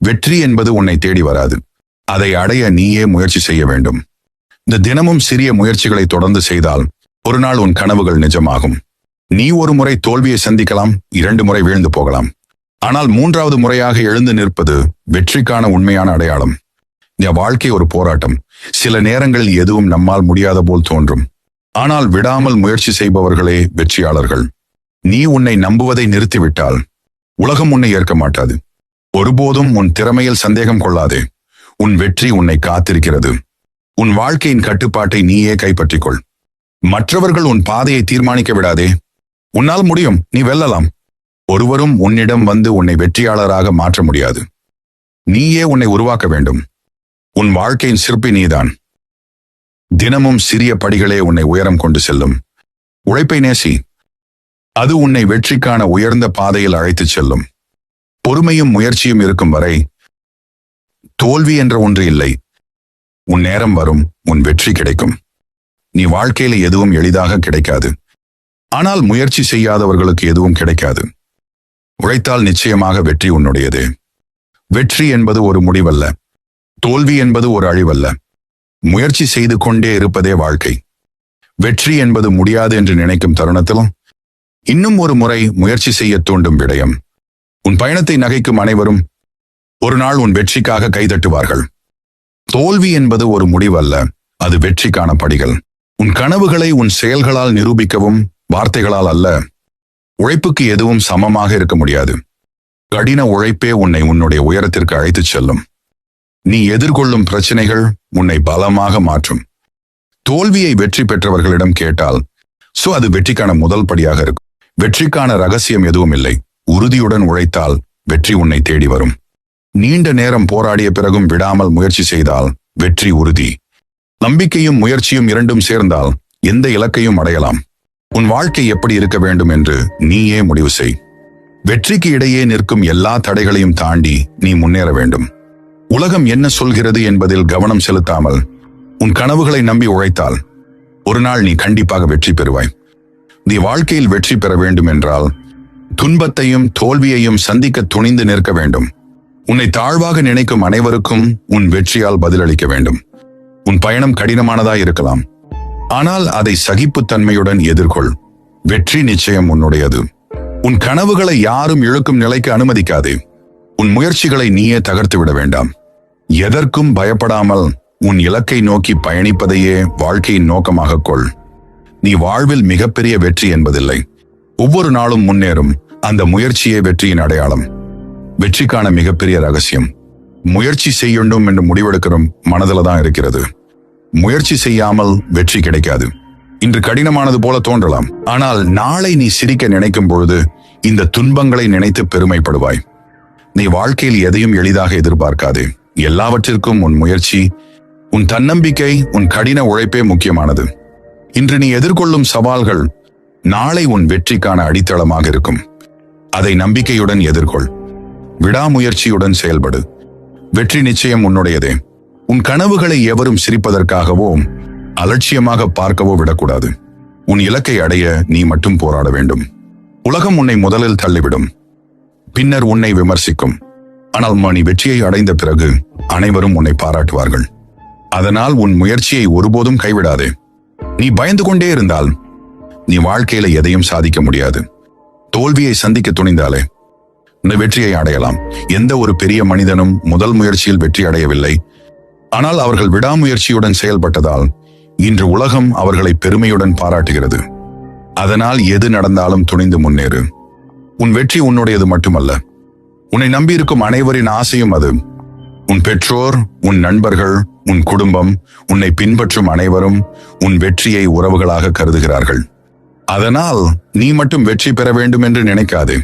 வெற்றி என்பது உன்னை தேடி வராது. அதை அடைய நீயே முயற்சி செய்ய வேண்டும். இந்த தினமும் சிறிய முயற்சிகளை தொடர்ந்து செய்தால் ஒரு நாள் உன் கனவுகள் நிஜமாகும். நீ ஒரு முறை தோல்வியை சந்திக்கலாம் இரண்டு முறை வீழ்ந்து போகலாம். ஆனால் மூன்றாவது முறையாக எழுந்து நிற்பது வெற்றிக்கான உண்மையான அடையாளம். இந்த வாழ்க்கை ஒரு போராட்டம். சில நேரங்களில் எதுவும் நம்மால் முடியாத போல் தோன்றும். ஆனால் விடாமல் முயற்சி செய்பவர்களே வெற்றியாளர்கள். நீ உன்னை நம்புவதை நிறுத்திவிட்டால் உலகம் உன்னை ஏற்க மாட்டாது. ஒருபோதும் உன் திறமையில் சந்தேகம் கொள்ளாதே. உன் வெற்றி உன்னை காத்திருக்கிறது. உன் வாழ்க்கையின் கட்டுப்பாட்டை நீயே கைப்பற்றிக்கொள். மற்றவர்கள் உன் பாதையை தீர்மானிக்க விடாதே. உன்னால் முடியும் நீ வெல்லலாம். ஒருவரும் உன்னிடம் வந்து உன்னை வெற்றியாளராக மாற்ற முடியாது. நீயே உன்னை உருவாக்க வேண்டும். உன் வாழ்க்கையின் சிற்பி நீதான். தினமும் சிறிய படிகளே உன்னை உயரம் கொண்டு செல்லும். உழைப்பை நேசி. அது உன்னை வெற்றிக்கான உயர்ந்த பாதையில் அழைத்துச் செல்லும். பொறுமையும் முயற்சியும் இருக்கும் வரை தோல்வி என்ற ஒன்று இல்லை. உன் நேரம் வரும் உன் வெற்றி கிடைக்கும். நீ வாழ்க்கையில எதுவும் எளிதாக கிடைக்காது. ஆனால் முயற்சி செய்யாதவர்களுக்கு எதுவும் கிடைக்காது. உழைத்தால் நிச்சயமாக வெற்றி உன்னுடையது. வெற்றி என்பது ஒரு முடிவல்ல. தோல்வி என்பது ஒரு அழிவல்ல. முயற்சி செய்து கொண்டே இருப்பதே வாழ்க்கை. வெற்றி என்பது முடியாது என்று நினைக்கும் தருணத்திலும் இன்னும் ஒரு முறை முயற்சி செய்ய தூண்டும் விடயம். உன் பயணத்தை நகைக்கும் அனைவரும் ஒரு நாள் உன் வெற்றிக்காக கைதட்டுவார்கள். தோல்வி என்பது ஒரு முடிவல்ல அது வெற்றிக்கான படிகள். உன் கனவுகளை உன் செயல்களால் நிரூபிக்கவும் வார்த்தைகளால் அல்ல உழைப்புக்கு எதுவும் சமமாக இருக்க முடியாது. கடின உழைப்பே உன்னை உன்னுடைய உயரத்திற்கு அழைத்துச் செல்லும். நீ எதிர்கொள்ளும் பிரச்சனைகள் உன்னை பலமாக மாற்றும். தோல்வியை வெற்றி பெற்றவர்களிடம் கேட்டால் சோ அது வெற்றிக்கான முதல் படியாக இருக்கும். வெற்றிக்கான ரகசியம் எதுவும் இல்லை. உறுதியுடன் உழைத்தால் வெற்றி உன்னை தேடி வரும். நீண்ட நேரம் போராடிய பிறகும் விடாமல் முயற்சி செய்தால் வெற்றி உறுதி. நம்பிக்கையும் முயற்சியும் இரண்டும் சேர்ந்தால் எந்த இலக்கையும் அடையலாம். உன் வாழ்க்கை எப்படி இருக்க வேண்டும் என்று நீயே முடிவு செய். வெற்றிக்கு இடையே நிற்கும் எல்லா தடைகளையும் தாண்டி நீ முன்னேற வேண்டும். உலகம் என்ன சொல்கிறது என்பதில் கவனம் செலுத்தாமல் உன் கனவுகளை நம்பி உழைத்தால் ஒரு நாள் நீ கண்டிப்பாக வெற்றி பெறுவாய். நீ வாழ்க்கையில் வெற்றி பெற வேண்டும் என்றால் துன்பத்தையும் தோல்வியையும் சந்திக்க துணிந்து நிற்க வேண்டும். உன்னை தாழ்வாக நினைக்கும் அனைவருக்கும் உன் வெற்றியால் பதிலளிக்க வேண்டும். உன் பயணம் கடினமானதாய் இருக்கலாம். ஆனால் அதை சகிப்புத்தன்மையுடன் எதிர்கொள். வெற்றி நிச்சயம் உன்னுடையது. உன் கனவுகளை யாரும் இழுக்கும் நிலைக்கு அனுமதிக்காதே. உன் முயற்சிகளை நீயே தகர்த்து விட வேண்டாம். எதற்கும் பயப்படாமல் உன் இலக்கை நோக்கி பயணிப்பதையே வாழ்க்கையின் நோக்கமாக கொள். நீ வாழ்வில் மிகப்பெரிய வெற்றி என்பதில்லை. ஒவ்வொரு நாளும் முன்னேறும் அந்த முயற்சியே வெற்றியின் அடையாளம். வெற்றிக்கான மிகப்பெரிய ரகசியம் முயற்சி செய்யணும் என்று முடிவெடுக்கிறோம் மனதில தான் இருக்கிறது. முயற்சி செய்யாமல் வெற்றி கிடைக்காது. இன்று கடினமானது போல தோன்றலாம். ஆனால் நாளை நீ சிரிக்க நினைக்கும் பொழுது இந்த துன்பங்களை நினைத்து பெருமைப்படுவாய். நீ வாழ்க்கையில் எதையும் எளிதாக எதிர்பார்க்காதே. எல்லாவற்றிற்கும் உன் முயற்சி உன் தன்னம்பிக்கை உன் கடின உழைப்பே முக்கியமானது. இன்று நீ எதிர்கொள்ளும் சவால்கள் நாளை உன் வெற்றிக்கான அடித்தளமாக இருக்கும். அதை நம்பிக்கையுடன் எதிர்கொள். விடாமுயற்சியுடன் செயல்படு. வெற்றி நிச்சயம் உன்னுடையதே. உன் கனவுகளை எவரும் சிரிப்பதற்காகவோ அலட்சியமாக பார்க்கவோ விடக்கூடாது. உன் இலக்கை அடைய நீ மட்டும் போராட வேண்டும். உலகம் உன்னை முதலில் தள்ளிவிடும். பின்னர் உன்னை விமர்சிக்கும். ஆனால் மணி வெற்றியை அடைந்த பிறகு அனைவரும் உன்னை பாராட்டுவார்கள். அதனால் உன் முயற்சியை ஒருபோதும் கைவிடாதே. நீ பயந்து கொண்டே இருந்தால் நீ வாழ்க்கையில எதையும் சாதிக்க முடியாது. தோல்வியை சந்திக்க துணிந்தாலே இந்த வெற்றியை அடையலாம். எந்த ஒரு பெரிய மனிதனும் முதல் முயற்சியில் வெற்றி அடையவில்லை. ஆனால் அவர்கள் விடாமுயற்சியுடன் செயல்பட்டதால் இன்று உலகம் அவர்களை பெருமையுடன் பாராட்டுகிறது. அதனால் எது நடந்தாலும் துணிந்து முன்னேறு. உன் வெற்றி உன்னுடையது மட்டுமல்ல. உன்னை நம்பியிருக்கும் அனைவரின் ஆசையும் அது. உன் பெற்றோர் உன் நண்பர்கள் உன் குடும்பம் உன்னை பின்பற்றும் அனைவரும் உன் வெற்றியை உறவுகளாக கருதுகிறார்கள். அதனால் நீ மட்டும் வெற்றி பெற வேண்டும் என்று நினைக்காதே.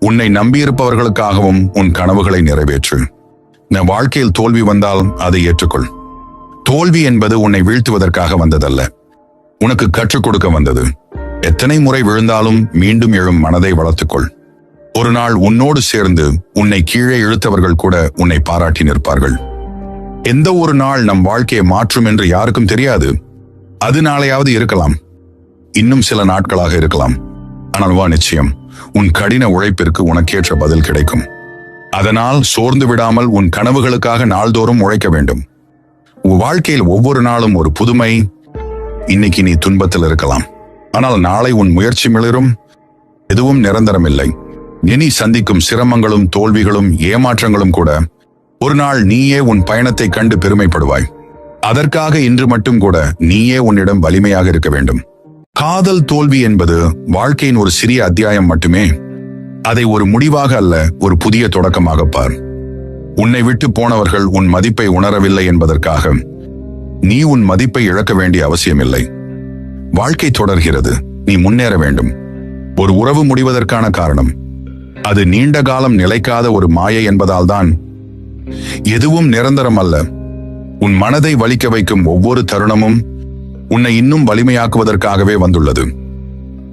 உன்னை நம்பியிருப்பவர்களுக்காகவும் உன் கனவுகளை நிறைவேற்று. நம் வாழ்க்கையில் தோல்வி வந்தால் அதை ஏற்றுக்கொள். தோல்வி என்பது உன்னை வீழ்த்துவதற்காக வந்ததல்ல. உனக்கு கற்றுக் கொடுக்க வந்தது. எத்தனை முறை விழுந்தாலும் மீண்டும் எழும் மனதை வளர்த்துக்கொள். ஒரு நாள் உன்னோடு சேர்ந்து உன்னை கீழே இழுத்தவர்கள் கூட உன்னை பாராட்டி நிற்பார்கள். எந்த ஒரு நாள் நம் வாழ்க்கையை மாற்றும் என்று யாருக்கும் தெரியாது. அது நாளையாவது இருக்கலாம். இன்னும் சில நாட்களாக இருக்கலாம். ஆனால் வா நிச்சயம். உன் கடின உழைப்பிற்கு உனக்கேற்ற பதில் கிடைக்கும். அதனால் சோர்ந்து விடாமல் உன் கனவுகளுக்காக நாள்தோறும் உழைக்க வேண்டும். உன் வாழ்க்கையில் ஒவ்வொரு நாளும் ஒரு புதுமை. இன்னைக்கு நீ துன்பத்தில் இருக்கலாம். ஆனால் நாளை உன் முயற்சி மிளரும். எதுவும் நிரந்தரமில்லை. இனி சந்திக்கும் சிரமங்களும் தோல்விகளும் ஏமாற்றங்களும் கூட ஒரு நாள் நீயே உன் பயணத்தை கண்டு பெருமைப்படுவாய். அதற்காக இன்று மட்டும் கூட நீயே உன்னிடம் வலிமையாக இருக்க வேண்டும். காதல் தோல்வி என்பது வாழ்க்கையின் ஒரு சிறிய அத்தியாயம் மட்டுமே. அதை ஒரு முடிவாக அல்ல ஒரு புதிய தொடக்கமாக பார். உன்னை விட்டு போனவர்கள் உன் மதிப்பை உணரவில்லை என்பதற்காக நீ உன் மதிப்பை இழக்க வேண்டிய அவசியமில்லை. வாழ்க்கை தொடர்கிறது நீ முன்னேற வேண்டும். ஒரு உறவு முடிவதற்கான காரணம். அது நீண்ட காலம் நிலைக்காத ஒரு மாயை என்பதால்தான் எதுவும் நிரந்தரம் அல்ல. உன் மனதை வலிக்க வைக்கும் ஒவ்வொரு தருணமும் உன்னை இன்னும் வலிமையாக்குவதற்காகவே வந்துள்ளது.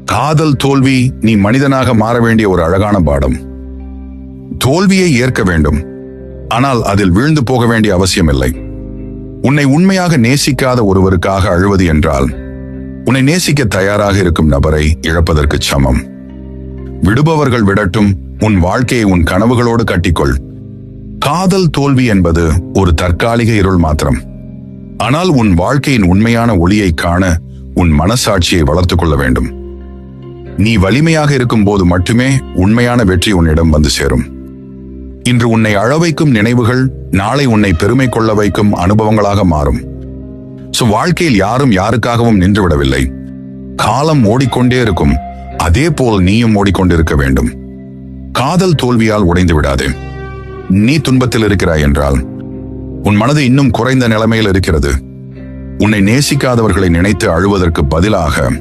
காதல் தோல்வி நீ மனிதனாக மாற வேண்டிய ஒரு அழகான பாடம். தோல்வியை ஏற்க வேண்டும். ஆனால் அதில் வீழ்ந்து போக வேண்டிய அவசியமில்லை. உன்னை உண்மையாக நேசிக்காத ஒருவருக்காக அழுவது என்றால் உன்னை நேசிக்க தயாராக இருக்கும் நபரை இழப்பதற்கு சமம். விடுபவர்கள் விடட்டும் உன் வாழ்க்கையை உன் கனவுகளோடு கட்டிக்கொள். காதல் தோல்வி என்பது ஒரு தற்காலிக இருள் மாத்திரம். ஆனால் உன் வாழ்க்கையின் உண்மையான ஒளியை காண உன் மனசாட்சியை வளர்த்துக் கொள்ள வேண்டும். நீ வலிமையாக இருக்கும் போது மட்டுமே உண்மையான வெற்றி உன்னிடம் வந்து சேரும். இன்று உன்னை அழவைக்கும் நினைவுகள் நாளை உன்னை பெருமை கொள்ள வைக்கும் அனுபவங்களாக மாறும். சோ வாழ்க்கையில் யாரும் யாருக்காகவும் நின்று விடவில்லை காலம் ஓடிக்கொண்டே இருக்கும். அதே போல் நீயும் ஓடிக்கொண்டிருக்க வேண்டும். காதல் தோல்வியால் உடைந்து விடாதே. நீ துன்பத்தில் இருக்கிறாய் என்றால் உன் மனது இன்னும் குறைந்த நிலைமையில் இருக்கிறது. உன்னை நேசிக்காதவர்களை நினைத்து அழுவதற்கு பதிலாக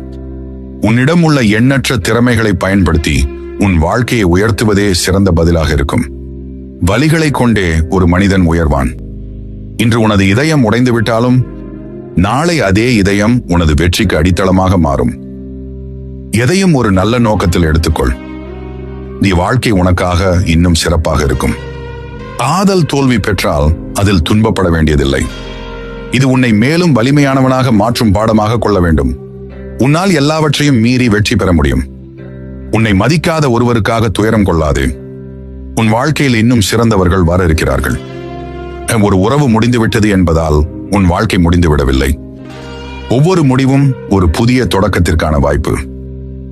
உன்னிடம் உள்ள எண்ணற்ற திறமைகளை பயன்படுத்தி உன் வாழ்க்கையை உயர்த்துவதே சிறந்த பதிலாக இருக்கும். வலிகளை கொண்டே ஒரு மனிதன் உயர்வான். இன்று உனது இதயம் உடைந்துவிட்டாலும் நாளை அதே இதயம் உனது வெற்றிக்கு அடித்தளமாக மாறும். எதையும் ஒரு நல்ல நோக்கத்தில் எடுத்துக்கொள். நீ வாழ்க்கை உனக்காக இன்னும் சிறப்பாக இருக்கும். காதல் தோல்வி பெற்றால் அதில் துன்பப்பட வேண்டியதில்லை. இது உன்னை மேலும் வலிமையானவனாக மாற்றும் பாடமாக கொள்ள வேண்டும். உன்னால் எல்லாவற்றையும் மீறி வெற்றி பெற முடியும். உன்னை மதிக்காத ஒருவருக்காக துயரம் கொள்ளாதே. உன் வாழ்க்கையில் இன்னும் சிறந்தவர்கள் வர இருக்கிறார்கள். ஒரு உறவு முடிந்துவிட்டது என்பதால் உன் வாழ்க்கை முடிந்து விடவில்லை ஒவ்வொரு முடிவும் ஒரு புதிய தொடக்கத்திற்கான வாய்ப்பு.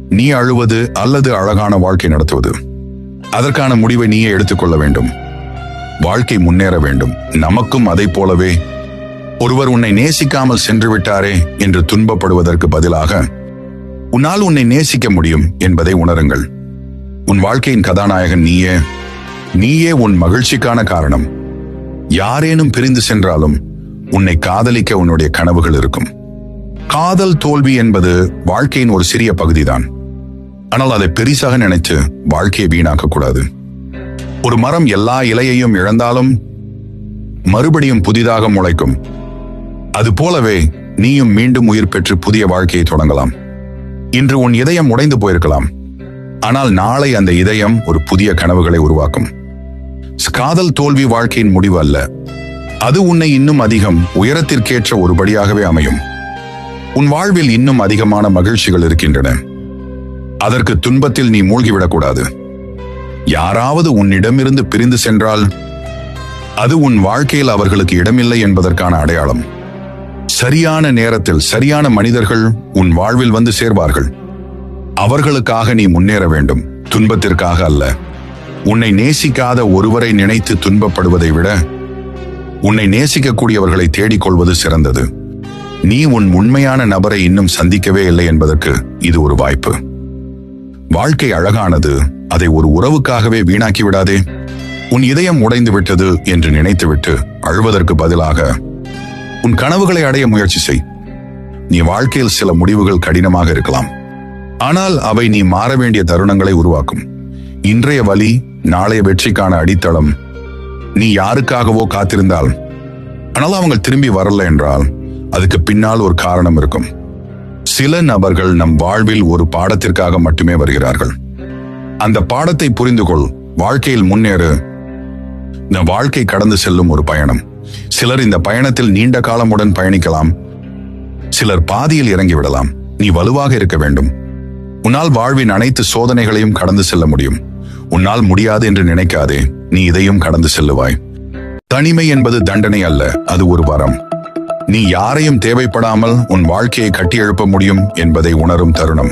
நீ அழுவது அல்லது அழகான வாழ்க்கை நடத்துவது. அதற்கான முடிவை நீயே எடுத்துக்கொள்ள வேண்டும். வாழ்க்கை முன்னேற வேண்டும். நமக்கும் அதை போலவே ஒருவர் உன்னை நேசிக்காமல் சென்று விட்டாரே என்று துன்பப்படுவதற்கு பதிலாக உன்னால் உன்னை நேசிக்க முடியும் என்பதை உணருங்கள். உன் வாழ்க்கையின் கதாநாயகன் நீயே நீயே உன் மகிழ்ச்சிக்கான காரணம். யாரேனும் பிரிந்து சென்றாலும் உன்னை காதலிக்க உன்னுடைய கனவுகள் இருக்கும். காதல் தோல்வி என்பது வாழ்க்கையின் ஒரு சிறிய பகுதிதான். ஆனால் அதை பெரிசாக நினைத்து வாழ்க்கையை வீணாக்க கூடாது. ஒரு மரம் எல்லா இலையையும் இழந்தாலும் மறுபடியும் புதிதாக முளைக்கும். அது போலவே நீயும் மீண்டும் உயிர் பெற்று புதிய வாழ்க்கையை தொடங்கலாம். இன்று உன் இதயம் உடைந்து போயிருக்கலாம். ஆனால் நாளை அந்த இதயம் ஒரு புதிய கனவுகளை உருவாக்கும். காதல் தோல்வி வாழ்க்கையின் முடிவு அல்ல. அது உன்னை இன்னும் அதிகம் உயரத்திற்கேற்ற ஒரு படியாகவே அமையும். உன் வாழ்வில் இன்னும் அதிகமான மகிழ்ச்சிகள் இருக்கின்றன. அதற்கு துன்பத்தில் நீ மூழ்கிவிடக்கூடாது. யாராவது உன்னிடமிருந்து பிரிந்து சென்றால் அது உன் வாழ்க்கையில் அவர்களுக்கு இடமில்லை என்பதற்கான அடையாளம். சரியான நேரத்தில் சரியான மனிதர்கள் உன் வாழ்வில் வந்து சேர்வார்கள். அவர்களுக்காக நீ முன்னேற வேண்டும். துன்பத்திற்காக அல்ல. உன்னை நேசிக்காத ஒருவரை நினைத்து துன்பப்படுவதை விட உன்னை நேசிக்கக்கூடியவர்களை தேடிக்கொள்வது சிறந்தது. நீ உன் உண்மையான நபரை இன்னும் சந்திக்கவே இல்லை என்பதற்கு இது ஒரு வாய்ப்பு. வாழ்க்கை அழகானது. அதை ஒரு உறவுக்காகவே வீணாக்கி விடாதே. உன் இதயம் உடைந்து விட்டது என்று நினைத்துவிட்டு அழுவதற்கு பதிலாக உன் கனவுகளை அடைய முயற்சி செய். நீ வாழ்க்கையில் சில முடிவுகள் கடினமாக இருக்கலாம். ஆனால் அவை நீ மாற வேண்டிய தருணங்களை உருவாக்கும். இன்றைய வழி நாளைய வெற்றிக்கான அடித்தளம். நீ யாருக்காகவோ காத்திருந்தால் ஆனால் அவங்க திரும்பி வரல என்றால் அதுக்கு பின்னால் ஒரு காரணம் இருக்கும். சில நபர்கள் நம் வாழ்வில் ஒரு பாடத்திற்காக மட்டுமே வருகிறார்கள். அந்த பாடத்தை புரிந்து கொள் வாழ்க்கையில் முன்னேறு. இந்த வாழ்க்கை கடந்து செல்லும் ஒரு பயணம். சிலர் இந்த பயணத்தில் நீண்ட காலமுடன் பயணிக்கலாம். சிலர் பாதியில் இறங்கி விடலாம். நீ வலுவாக இருக்க வேண்டும். உன்னால் வாழ்வின் அனைத்து சோதனைகளையும் கடந்து செல்ல முடியும். உன்னால் முடியாது என்று நினைக்காதே. நீ இதையும் கடந்து செல்லுவாய். தனிமை என்பது தண்டனை அல்ல அது ஒரு வரம். நீ யாரையும் தேவைப்படாமல் உன் வாழ்க்கையை கட்டியெழுப்ப முடியும் என்பதை உணரும் தருணம்.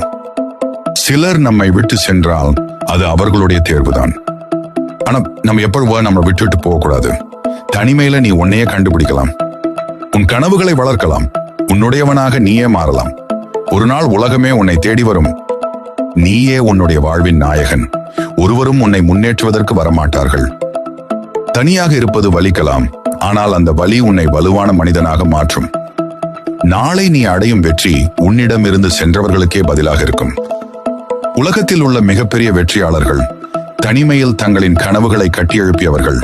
சிலர் நம்மை விட்டு சென்றால் அது அவர்களுடைய தேர்வுதான். ஆனா நம்ம எப்பொழுதும் நம்மளை விட்டுட்டு போகக்கூடாது. தனிமையில நீ உன்னையே கண்டுபிடிக்கலாம். உன் கனவுகளை வளர்க்கலாம். உன்னுடையவனாக நீயே மாறலாம். ஒரு நாள் உலகமே உன்னை தேடி வரும். நீயே உன்னுடைய வாழ்வின் நாயகன். ஒருவரும் உன்னை முன்னேற்றுவதற்கு வரமாட்டார்கள். தனியாக இருப்பது வலிக்கலாம். ஆனால் அந்த வலி உன்னை வலுவான மனிதனாக மாற்றும். நாளை நீ அடையும் வெற்றி உன்னிடமிருந்து சென்றவர்களுக்கே பதிலாக இருக்கும். உலகத்தில் உள்ள மிகப்பெரிய வெற்றியாளர்கள் தனிமையில் தங்களின் கனவுகளை கட்டியெழுப்பியவர்கள்.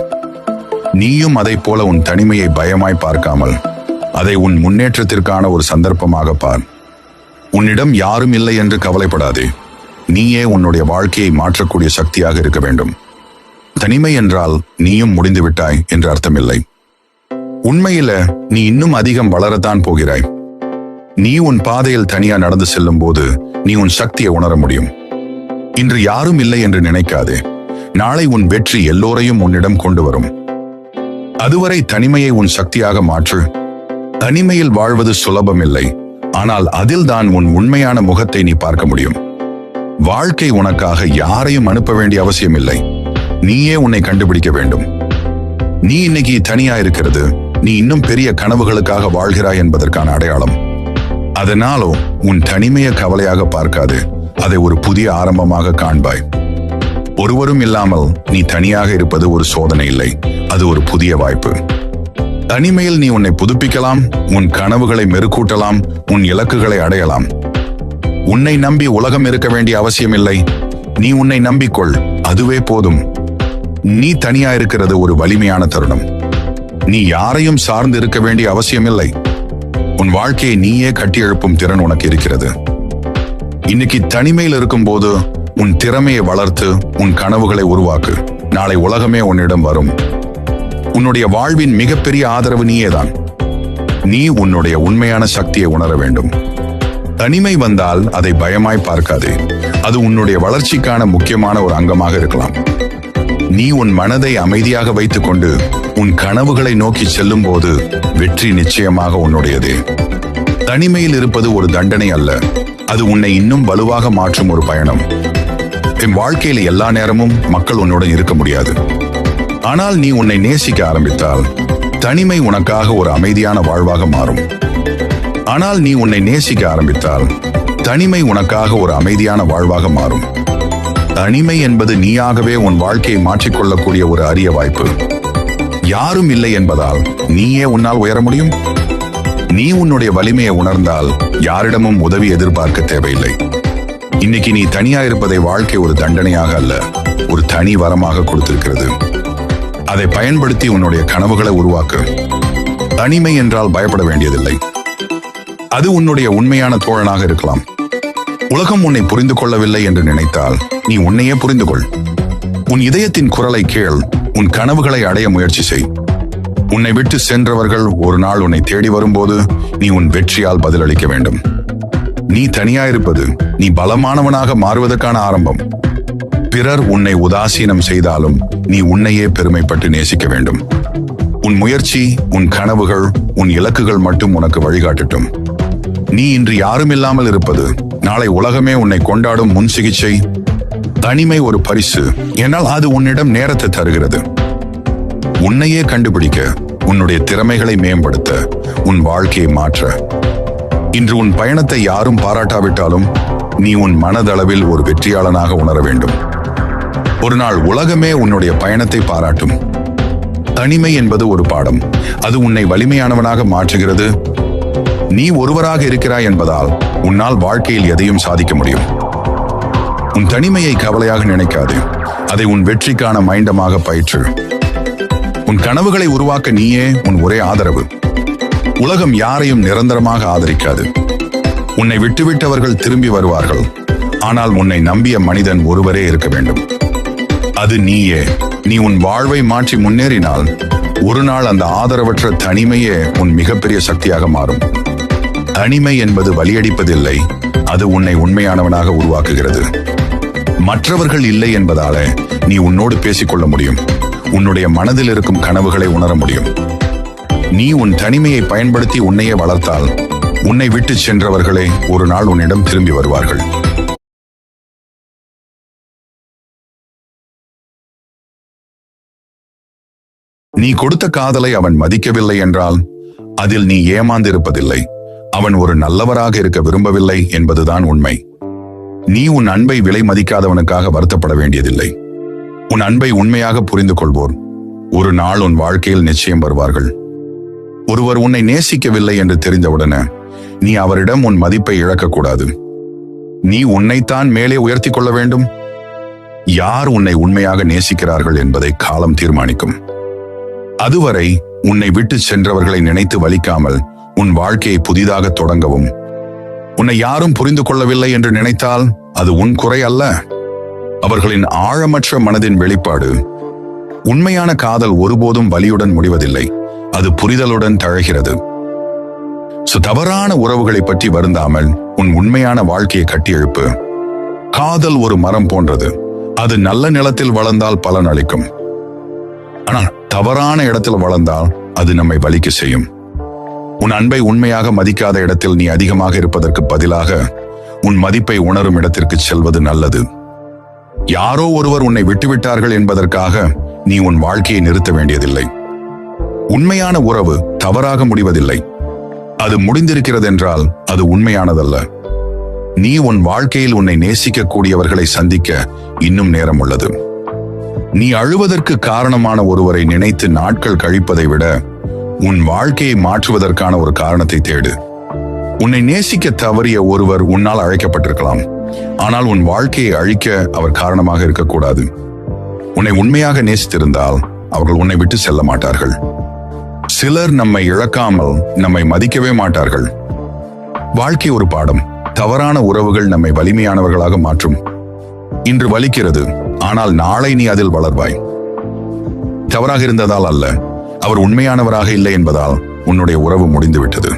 நீயும் அதைப் போல உன் தனிமையை பயமாய் பார்க்காமல் அதை உன் முன்னேற்றத்திற்கான ஒரு சந்தர்ப்பமாக பார். உன்னிடம் யாரும் இல்லை என்று கவலைப்படாதே. நீயே உன்னுடைய வாழ்க்கையை மாற்றக்கூடிய சக்தியாக இருக்க வேண்டும். தனிமை என்றால் நீயும் முடிந்து விட்டாய் என்று அர்த்தமில்லை. உண்மையில நீ இன்னும் அதிகம் வளரத்தான் போகிறாய். நீ உன் பாதையில் தனியா நடந்து செல்லும் போது நீ உன் சக்தியை உணர முடியும். இன்று யாரும் இல்லை என்று நினைக்காதே. நாளை உன் வெற்றி எல்லோரையும் உன்னிடம் கொண்டு வரும். அதுவரை தனிமையை உன் சக்தியாக மாற்று. தனிமையில் வாழ்வது சுலபமில்லை. ஆனால் அதில்தான் உன் உண்மையான முகத்தை நீ பார்க்க முடியும். வாழ்க்கை உனக்காக யாரையும் அனுப்ப வேண்டிய அவசியமில்லை. நீயே உன்னை கண்டுபிடிக்க வேண்டும். நீ இன்னைக்கு தனியா இருக்கிறது. நீ இன்னும் பெரிய கனவுகளுக்காக வாழ்கிறாய் என்பதற்கான அடையாளம். அதனாலோ உன் தனிமையை கவலையாக பார்க்காது. அதை ஒரு புதிய ஆரம்பமாக காண்பாய். ஒருவரும் இல்லாமல் நீ தனியாக இருப்பது ஒரு சோதனை இல்லை. அது ஒரு புதிய வாய்ப்பு. தனிமையில் நீ உன்னை புதுப்பிக்கலாம் உன் கனவுகளை மெருக்கூட்டலாம் உன் இலக்குகளை அடையலாம். உன்னை நம்பி உலகம் இருக்க வேண்டிய அவசியமில்லை நீ உன்னை நம்பிக்கொள் அதுவே போதும். நீ தனியா இருக்கிறது ஒரு வலிமையான தருணம். நீ யாரையும் சார்ந்து இருக்க வேண்டிய அவசியமில்லை உன் வாழ்க்கையை நீயே கட்டியெழுப்பும் திறன் உனக்கு இருக்கிறது. இன்னைக்கு தனிமையில் இருக்கும்போது உன் திறமையை வளர்த்து உன் கனவுகளை உருவாக்கு. நாளை உலகமே உன்னிடம் வரும். உன்னுடைய வாழ்வின் மிகப்பெரிய ஆதரவு நீயேதான். நீ உன்னுடைய உண்மையான சக்தியை உணர வேண்டும். தனிமை வந்தால் அதை பயமாய் பார்க்காதே. அது உன்னுடைய வளர்ச்சிக்கான முக்கியமான ஒரு அங்கமாக இருக்கலாம். நீ உன் மனதை அமைதியாக வைத்துக்கொண்டு உன் கனவுகளை நோக்கி செல்லும் போது வெற்றி நிச்சயமாக உன்னுடையது. தனிமையில் இருப்பது ஒரு தண்டனை அல்ல. அது உன்னை இன்னும் வலுவாக மாற்றும் ஒரு பயணம். என் வாழ்க்கையில எல்லா நேரமும் மக்கள் உன்னுடன் இருக்க முடியாது. ஆனால் நீ உன்னை நேசிக்க ஆரம்பித்தால் தனிமை உனக்காக ஒரு அமைதியான வாழ்வாக மாறும். ஆனால் நீ உன்னை நேசிக்க ஆரம்பித்தால் தனிமை உனக்காக ஒரு அமைதியான வாழ்வாக மாறும். தனிமை என்பது நீயாகவே உன் வாழ்க்கையை மாற்றிக்கொள்ளக்கூடிய ஒரு அரிய வாய்ப்பு. யாரும் இல்லை என்பதால் நீயே உன்னால் உயர முடியும்? நீ உன்னுடைய வலிமையை உணர்ந்தால் யாரிடமும் உதவி எதிர்பார்க்க தேவையில்லை. இன்னைக்கு நீ தனியா இருப்பதை வாழ்க்கை ஒரு தண்டனையாக அல்ல ஒரு தனி வரமாக கொடுத்திருக்கிறது. அதை பயன்படுத்தி உன்னுடைய கனவுகளை உருவாக்கு. தனிமை என்றால் பயப்பட வேண்டியதில்லை. அது உன்னுடைய உண்மையான தோழனாக இருக்கலாம். உலகம் உன்னை புரிந்து கொள்ளவில்லை என்று நினைத்தால் நீ உன்னையே புரிந்து கொள். உன் இதயத்தின் குரலை கேள் உன் கனவுகளை அடைய முயற்சி செய். உன்னை விட்டு சென்றவர்கள் ஒரு நாள் உன்னை தேடி வரும்போது நீ உன் வெற்றியால் பதிலளிக்க வேண்டும். நீ தனியா இருப்பது நீ பலமானவனாக மாறுவதற்கான ஆரம்பம். பிறர் உன்னை உதாசீனம் செய்தாலும் நீ உன்னையே பெருமைப்பட்டு நேசிக்க வேண்டும். உன் முயற்சி உன் கனவுகள் உன் இலக்குகள் மட்டும் உனக்கு வழிகாட்டட்டும். நீ இன்று யாரும் இல்லாமல் இருப்பது நாளை உலகமே உன்னை கொண்டாடும் முன் சிகிச்சை. தனிமை ஒரு பரிசு என்னால் அது உன்னிடம் நேரத்தை தருகிறது. உன்னையே கண்டுபிடிக்க உன்னுடைய திறமைகளை மேம்படுத்த உன் வாழ்க்கையை மாற்ற. இன்று உன் பயணத்தை யாரும் பாராட்டாவிட்டாலும் நீ உன் மனதளவில் ஒரு வெற்றியாளனாக உணர வேண்டும். ஒரு நாள் உலகமே உன்னுடைய பயணத்தை பாராட்டும். தனிமை என்பது ஒரு பாடம். அது உன்னை வலிமையானவனாக மாற்றுகிறது. நீ ஒருவராக இருக்கிறாய் என்பதால் உன்னால் வாழ்க்கையில் எதையும் சாதிக்க முடியும். உன் தனிமையை கவலையாக நினைக்காது. அதை உன் வெற்றிக்கான மைண்டமாக பயிற்று. உன் கனவுகளை உருவாக்க நீயே உன் ஒரே ஆதரவு. உலகம் யாரையும் நிரந்தரமாக ஆதரிக்காது. உன்னை விட்டுவிட்டவர்கள் திரும்பி வருவார்கள். ஆனால் உன்னை நம்பிய மனிதன் ஒருவரே இருக்க வேண்டும். அது நீயே. நீ உன் வாழ்வை மாற்றி முன்னேறினால் ஒரு நாள் அந்த ஆதரவற்ற தனிமையே உன் மிகப்பெரிய சக்தியாக மாறும். தனிமை என்பது வலியடிப்பதில்லை அது உன்னை உண்மையானவனாக உருவாக்குகிறது. மற்றவர்கள் இல்லை என்பதால நீ உன்னோடு பேசிக்கொள்ள முடியும். உன்னுடைய மனதில் இருக்கும் கனவுகளை உணர முடியும். நீ உன் தனிமையை பயன்படுத்தி உன்னையே வளர்த்தால் உன்னை விட்டு சென்றவர்களே ஒரு நாள் உன்னிடம் திரும்பி வருவார்கள். நீ கொடுத்த காதலை அவன் மதிக்கவில்லை என்றால் அதில் நீ ஏமாந்திருப்பதில்லை. அவன் ஒரு நல்லவராக இருக்க விரும்பவில்லை என்பதுதான் உண்மை. நீ உன் அன்பை விலை மதிக்காதவனுக்காக வருத்தப்பட வேண்டியதில்லை. உன் அன்பை உண்மையாக புரிந்து கொள்வோர் ஒரு நாள் உன் வாழ்க்கையில் நிச்சயம் வருவார்கள். ஒருவர் உன்னை நேசிக்கவில்லை என்று தெரிந்தவுடனே நீ அவரிடம் உன் மதிப்பை இழக்கக்கூடாது. நீ உன்னைத்தான் மேலே உயர்த்தி கொள்ள வேண்டும். யார் உன்னை உண்மையாக நேசிக்கிறார்கள் என்பதை காலம் தீர்மானிக்கும். அதுவரை உன்னை விட்டு சென்றவர்களை நினைத்து வலிக்காமல் உன் வாழ்க்கையை புதிதாக தொடங்கவும். உன்னை யாரும் புரிந்து கொள்ளவில்லை என்று நினைத்தால் அது உன் குறை அல்ல. அவர்களின் ஆழமற்ற மனதின் வெளிப்பாடு உண்மையான காதல் ஒருபோதும் வலியுடன் முடிவதில்லை. அது புரிதலுடன் தழகிறது. சோ தவறான உறவுகளை பற்றி வருந்தாமல் உன் உண்மையான வாழ்க்கையை கட்டியெழுப்பு. காதல் ஒரு மரம் போன்றது. அது நல்ல நிலத்தில் வளர்ந்தால் பலன் அளிக்கும். ஆனால் தவறான இடத்தில் வளர்ந்தால் அது நம்மை வலிக்க செய்யும். உன் அன்பை உண்மையாக மதிக்காத இடத்தில் நீ அதிகமாக இருப்பதற்கு பதிலாக உன் மதிப்பை உணரும் இடத்திற்கு செல்வது நல்லது. யாரோ ஒருவர் உன்னை விட்டுவிட்டார்கள் என்பதற்காக நீ உன் வாழ்க்கையை நிறுத்த வேண்டியதில்லை. உண்மையான உறவு தவறாக முடிவதில்லை. அது முடிந்திருக்கிறது என்றால் அது உண்மையானதல்ல. நீ உன் வாழ்க்கையில் உன்னை நேசிக்கக்கூடியவர்களை சந்திக்க இன்னும் நேரம் உள்ளது. நீ அழுவதற்கு காரணமான ஒருவரை நினைத்து நாட்கள் கழிப்பதை விட உன் வாழ்க்கையை மாற்றுவதற்கான ஒரு காரணத்தை தேடு. உன்னை நேசிக்க தவறிய ஒருவர் உன்னால் அழைக்கப்பட்டிருக்கலாம். ஆனால் உன் வாழ்க்கையை அழிக்க அவர் காரணமாக இருக்கக்கூடாது. உன்னை உண்மையாக நேசித்திருந்தால் அவர்கள் உன்னை விட்டு செல்ல மாட்டார்கள். சிலர் நம்மை இழக்காமல் நம்மை மதிக்கவே மாட்டார்கள். வாழ்க்கை ஒரு பாடம். தவறான உறவுகள் நம்மை வலிமையானவர்களாக மாற்றும். இன்று வலிக்கிறது ஆனால் நாளை நீ அதில் வளர்வாய். தவறாக இருந்ததால் அல்ல அவர் உண்மையானவராக இல்லை என்பதால் உன்னுடைய உறவு முடிந்துவிட்டது.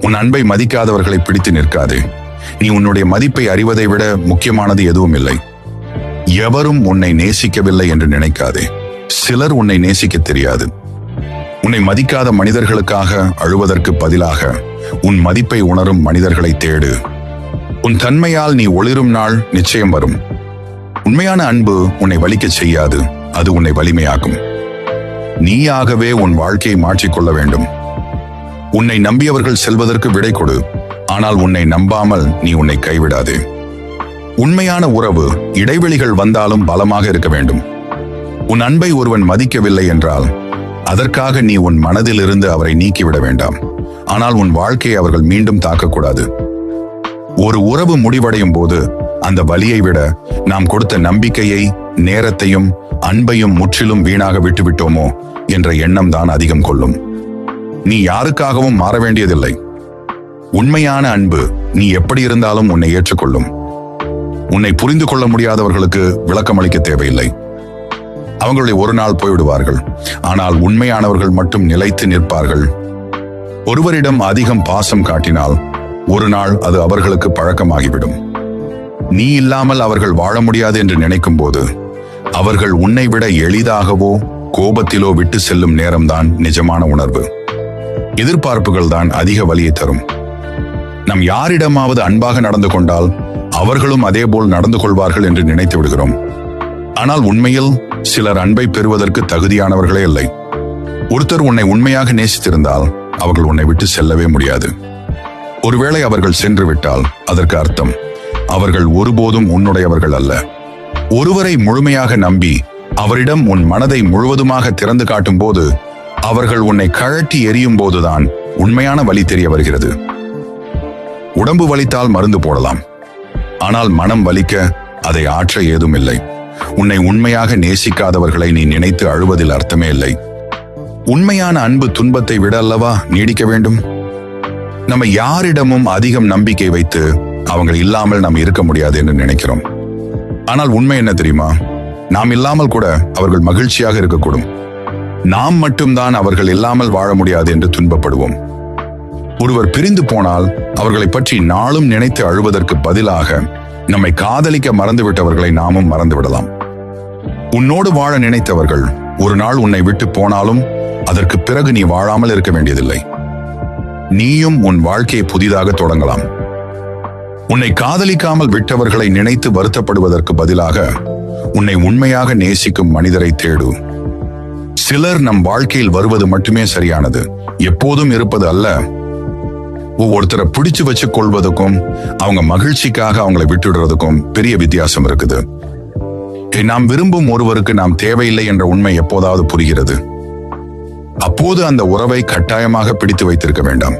உன் அன்பை மதிக்காதவர்களை பிடித்து நிற்காதே. நீ உன்னுடைய மதிப்பை அறிவதை விட முக்கியமானது எதுவும் இல்லை. எவரும் உன்னை நேசிக்கவில்லை என்று நினைக்காதே. சிலர் உன்னை நேசிக்க தெரியாது. உன்னை மதிக்காத மனிதர்களுக்காக அழுவதற்கு பதிலாக உன் மதிப்பை உணரும் மனிதர்களை தேடு. உன் தன்மையால் நீ ஒளிரும் நாள் நிச்சயம் வரும். உண்மையான அன்பு உன்னை வலிக்கச் செய்யாது. அது உன்னை வலிமையாக்கும். நீயாகவே உன் வாழ்க்கையை மாற்றிக்கொள்ள வேண்டும். உன்னை நம்பியவர்கள் செல்வதற்கு விடை கொடு. ஆனால் உன்னை நம்பாமல் நீ உன்னை கைவிடாதே. உண்மையான உறவு இடைவெளிகள் வந்தாலும் பலமாக இருக்க வேண்டும். உன் அன்பை ஒருவன் மதிக்கவில்லை என்றால் அதற்காக நீ உன் மனதிலிருந்து அவரை நீக்கிவிட வேண்டாம். ஆனால் உன் வாழ்க்கையை அவர்கள் மீண்டும் தாக்கக்கூடாது. ஒரு உறவு முடிவடையும் போது அந்த வலியை விட நாம் கொடுத்த நம்பிக்கையை நேரத்தையும் அன்பையும் முற்றிலும் வீணாக விட்டுவிட்டோமோ என்ற எண்ணம் தான் அதிகம் கொள்ளும். நீ யாருக்காகவும் மாற வேண்டியதில்லை. உண்மையான அன்பு நீ எப்படி இருந்தாலும் உன்னை ஏற்றுக்கொள்ளும். உன்னை புரிந்து கொள்ள முடியாதவர்களுக்கு விளக்கமளிக்க தேவையில்லை. அவங்களுடைய ஒரு நாள் போய்விடுவார்கள். ஆனால் உண்மையானவர்கள் மட்டும் நிலைத்து நிற்பார்கள். ஒருவரிடம் அதிகம் பாசம் காட்டினால் ஒரு நாள் அது அவர்களுக்கு பழக்கமாகிவிடும். நீ இல்லாமல் அவர்கள் வாழ முடியாது என்று நினைக்கும் போது அவர்கள் உன்னை விட எளிதாகவோ கோபத்திலோ விட்டு செல்லும் நேரம்தான் நிஜமான உணர்வு. எதிர்பார்ப்புகள் தான் அதிக வலியை தரும். நம் யாரிடமாவது அன்பாக நடந்து கொண்டால் அவர்களும் அதேபோல் நடந்து கொள்வார்கள் என்று நினைத்து விடுகிறோம். ஆனால் உண்மையில் சிலர் அன்பை பெறுவதற்கு தகுதியானவர்களே இல்லை. ஒருத்தர் உன்னை உண்மையாக நேசித்திருந்தால் அவர்கள் உன்னை விட்டு செல்லவே முடியாது. ஒருவேளை அவர்கள் சென்று விட்டால் அதற்கு அர்த்தம் அவர்கள் ஒருபோதும் உன்னுடையவர்கள் அல்ல. ஒருவரை முழுமையாக நம்பி அவரிடம் உன் மனதை முழுவதுமாக திறந்து காட்டும் போது அவர்கள் உன்னை கழட்டி எரியும் போதுதான் உண்மையான வழி தெரிய வருகிறது. உடம்பு வலித்தால் மருந்து போடலாம். ஆனால் மனம் வலிக்க அதை ஆற்ற ஏதும் இல்லை. உன்னை உண்மையாக நேசிக்காதவர்களை நீ நினைத்து அழுவதில் அர்த்தமே இல்லை. உண்மையான அன்பு துன்பத்தை விட அல்லவா நீடிக்க வேண்டும்? நம்ம யாரிடமும் அதிகம் நம்பிக்கை வைத்து அவங்க இல்லாமல் நாம் இருக்க முடியாது என்று நினைக்கிறோம். ஆனால் உண்மை என்ன தெரியுமா? நாம் இல்லாமல் கூட அவர்கள் மகிழ்ச்சியாக இருக்கக்கூடும். நாம் மட்டும்தான் அவர்கள் இல்லாமல் வாழ முடியாது என்று துன்பப்படுவோம். ஒருவர் பிரிந்து போனால் அவர்களை பற்றி நாளும் நினைத்து அழுவதற்கு பதிலாக நம்மை காதலிக்க மறந்துவிட்டவர்களை நாமும் மறந்து விடலாம் உன்னோடு வாழ நினைத்தவர்கள் ஒரு நாள் உன்னை விட்டு போனாலும் அதற்கு பிறகு நீ வாழாமல் இருக்க வேண்டியதில்லை. நீயும் உன் வாழ்க்கையை புதிதாக தொடங்கலாம். உன்னை காதலிக்காமல் விட்டவர்களை நினைத்து வருத்தப்படுவதற்கு பதிலாக உன்னை உண்மையாக நேசிக்கும் மனிதரை தேடு. சிலர் நம் வாழ்க்கையில் வருவது மட்டுமே சரியானது. எப்போதும் இருப்பது அல்ல ஒவ்வொருத்தரை பிடிச்சு வச்சு கொள்வதற்கும் அவங்க மகிழ்ச்சிக்காக அவங்களை விட்டுடுறதுக்கும் பெரிய வித்தியாசம் இருக்குது. நாம் விரும்பும் ஒருவருக்கு நாம் தேவையில்லை என்ற உண்மை எப்போதாவது புரிகிறது. அப்போது அந்த உறவை கட்டாயமாக பிடித்து வைத்திருக்க வேண்டாம்.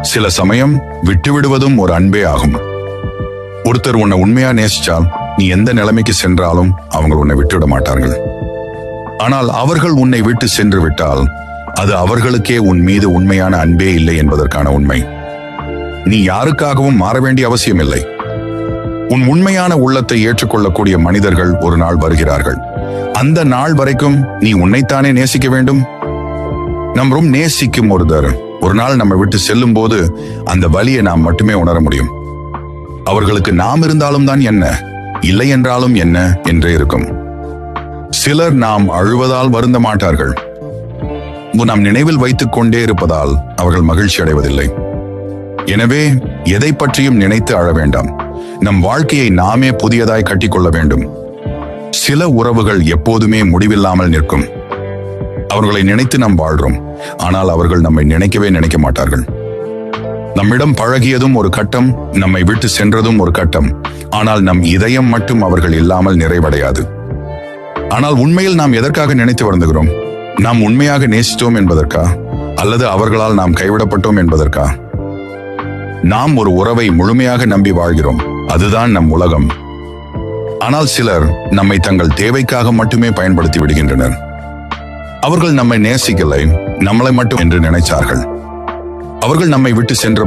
சில சமயம் விட்டுவிடுவதும் ஒரு அன்பே ஆகும். ஒருத்தர் உன்னை உண்மையா நேசிச்சால் நீ எந்த நிலைமைக்கு சென்றாலும் அவங்க உன்னை விட்டுவிட மாட்டார்கள். ஆனால் அவர்கள் உன்னை விட்டு சென்று விட்டால் அது அவர்களுக்கே உன் மீது உண்மையான அன்பே இல்லை என்பதற்கான உண்மை. நீ யாருக்காகவும் மாற வேண்டிய அவசியமில்லை. உன் உண்மையான உள்ளத்தை ஏற்றுக்கொள்ளக்கூடிய மனிதர்கள் ஒரு நாள் வருகிறார்கள். அந்த நாள் வரைக்கும் நீ உன்னைத்தானே நேசிக்க வேண்டும்? நம் ரொம்ப நேசிக்கும் ஒருத்தர் ஒரு நாள் நம்ம விட்டு செல்லும் போது அந்த வலியை நாம் மட்டுமே உணர முடியும். அவர்களுக்கு நாம் இருந்தாலும் தான் என்ன? இல்லை என்றாலும் என்ன? என்றே இருக்கும். சிலர் நாம் அழுவதால் வருந்த மாட்டார்கள். நாம் நினைவில் வைத்துக் கொண்டே இருப்பதால் அவர்கள் மகிழ்ச்சி அடைவதில்லை எனவே எதை பற்றியும் நினைத்து அழ வேண்டாம். நம் வாழ்க்கையை நாமே புதியதாய் கட்டிக்கொள்ள வேண்டும். சில உறவுகள் எப்போதுமே முடிவில்லாமல் நிற்கும். அவர்களை நினைத்து நாம் வாழ்றோம். ஆனால் அவர்கள் நம்மை நினைக்கவே நினைக்க மாட்டார்கள். நம்மிடம் பழகியதும் ஒரு கட்டம் நம்மை விட்டு சென்றதும் ஒரு கட்டம். ஆனால் நம் இதயம் மட்டும் அவர்கள் இல்லாமல் நிறைவடையாது. ஆனால் உண்மையில் நாம் எதற்காக நினைத்து வருந்துகிறோம்? நாம் உண்மையாக நேசித்தோம் என்பதற்கா? அல்லது அவர்களால் நாம் கைவிடப்பட்டோம் என்பதற்கா? நாம் ஒரு உறவை முழுமையாக நம்பி வாழ்கிறோம். அதுதான் நம் உலகம். ஆனால் சிலர் நம்மை தங்கள் தேவைக்காக மட்டுமே பயன்படுத்தி விடுகின்றனர். அவர்கள் நம்மை நேசிக்கலை நம்மளை மட்டும் என்று நினைச்சார்கள். அவர்கள் நம்மை விட்டு சென்ற